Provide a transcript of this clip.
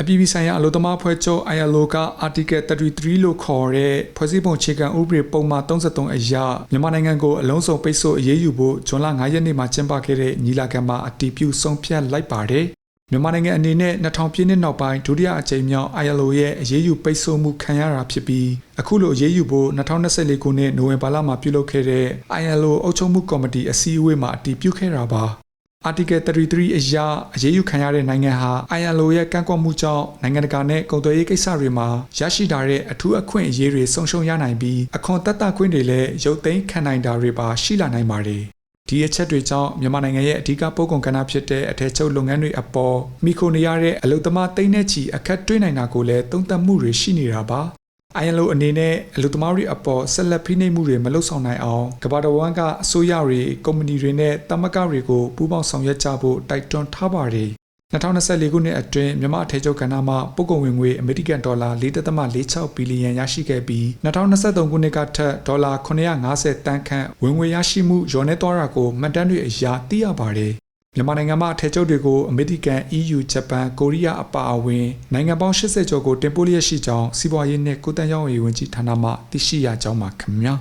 အပြည်ပြည်ဆိုင်ရာအလို့သမားဖွဲ့ချုပ် ILO က Article 33လို့ခေါ်တဲ့ဖွဲ့စည်းပုံခြေခံဥပဒေပုံမှန်33အရမြန်မာနိုင်ငံကိုအလုံးစုံပိတ်ဆို့အရေးယူဖို့ဇွန်လ9ရက်နေ့မှာကျင်းပခဲ့တဲ့ညီလာခံမှာအတည်ပြုဆုံးဖြတ်လိုက်ပါတယ်။မြန်မာနိုင်ငံအနေနဲ့2000ပြည့်နှစ်နောက်ပိုင်းဒုတိယအကြိမ်မြောက် ILO ရဲ့အရေးယူပိတ်ဆို့မှုခံရတာဖြစ်ပြီးအခုလိုအရေးယူဖို့2024ခုနှစ်နိုဝင်ဘာလမှာပြုလုပ်ခဲ့တဲ့ ILO အုပ်ချုပ်မှုကော်မတီအစည်းအဝေးမှာအတည်ပြုခဲ့တာပါ။ Article 33အရအရေးယူခံရတဲ့နိုင်ငံဟာ ILO ရဲ့ကန့်ကွက်မှုကြောင့်နိုင်ငံတကာနဲ့ကုန်သွယ်ရေးကိစ္စတွေမှာရရှိထားတဲ့အထူးအခွင့်အရေးတွေဆုံးရှုံးရနိုင်ပြီးအခွန်တက်တာခွင့်တွေလည်းရုပ်သိမ်းခံနိုင်တာတွေပါရှိလာနိုင်ပါတယ်။ဒီအချက်တွေကြောင့်မြန်မာနိုင်ငံရဲ့အဓိကပို့ကုန်ကဏ္ဍဖြစ်တဲ့အထည်ချုပ်လုပ်ငန်းတွေအပေါ်မိခိုနေရတဲ့အလုသမားတိန်းနဲ့ချီအခက်တွေ့နိုင်တာကိုလည်းသုံးသပ်မှုတွေရှိနေတာပါ။ ILO အနေနဲ့အလူသမားတွေအပေါ်ဆက်လက်ဖိနှိပ်မှုတွေမလုပ်ဆောင်နိုင်အောင်ကမ္ဘာတော်ဝန်ကအစိုးရတွေကုမ္ပဏီတွေနဲ့တမကတွေကိုပူးပေါင်းဆောင်ရွက်ကြဖို့တိုက်တွန်းထားပါတယ်2024ခုနှစ်အတွင်းမြန်မာအထည်ချုပ်ကဏ္ဍမှာပို့ကုန်ဝင်ငွေအမေရိကန်ဒေါ်လာ4.46ဘီလီယံရရှိခဲ့ပြီး2023ခုနှစ်ကထက်ဒေါ်လာ950တန်းခန့်ဝင်ငွေရရှိမှုလျော့နည်းသွားတာကိုမှတ်တမ်းတွေအရသိရပါတယ် မြန်မာနိုင်ငံမှာအထည်ချုပ်တွေကိုအမေရိကန် EU ဂျပန်ကိုရီးယားအပါအဝင်နိုင်ငံပေါင်း80ကျော်ကိုတင်ပို့လျက်ရှိကြောင်းစီးပွားရေးနဲ့ကုသရေးဝန်ကြီးဌာနမှသိရှိရကြောင်းပါခင်ဗျာ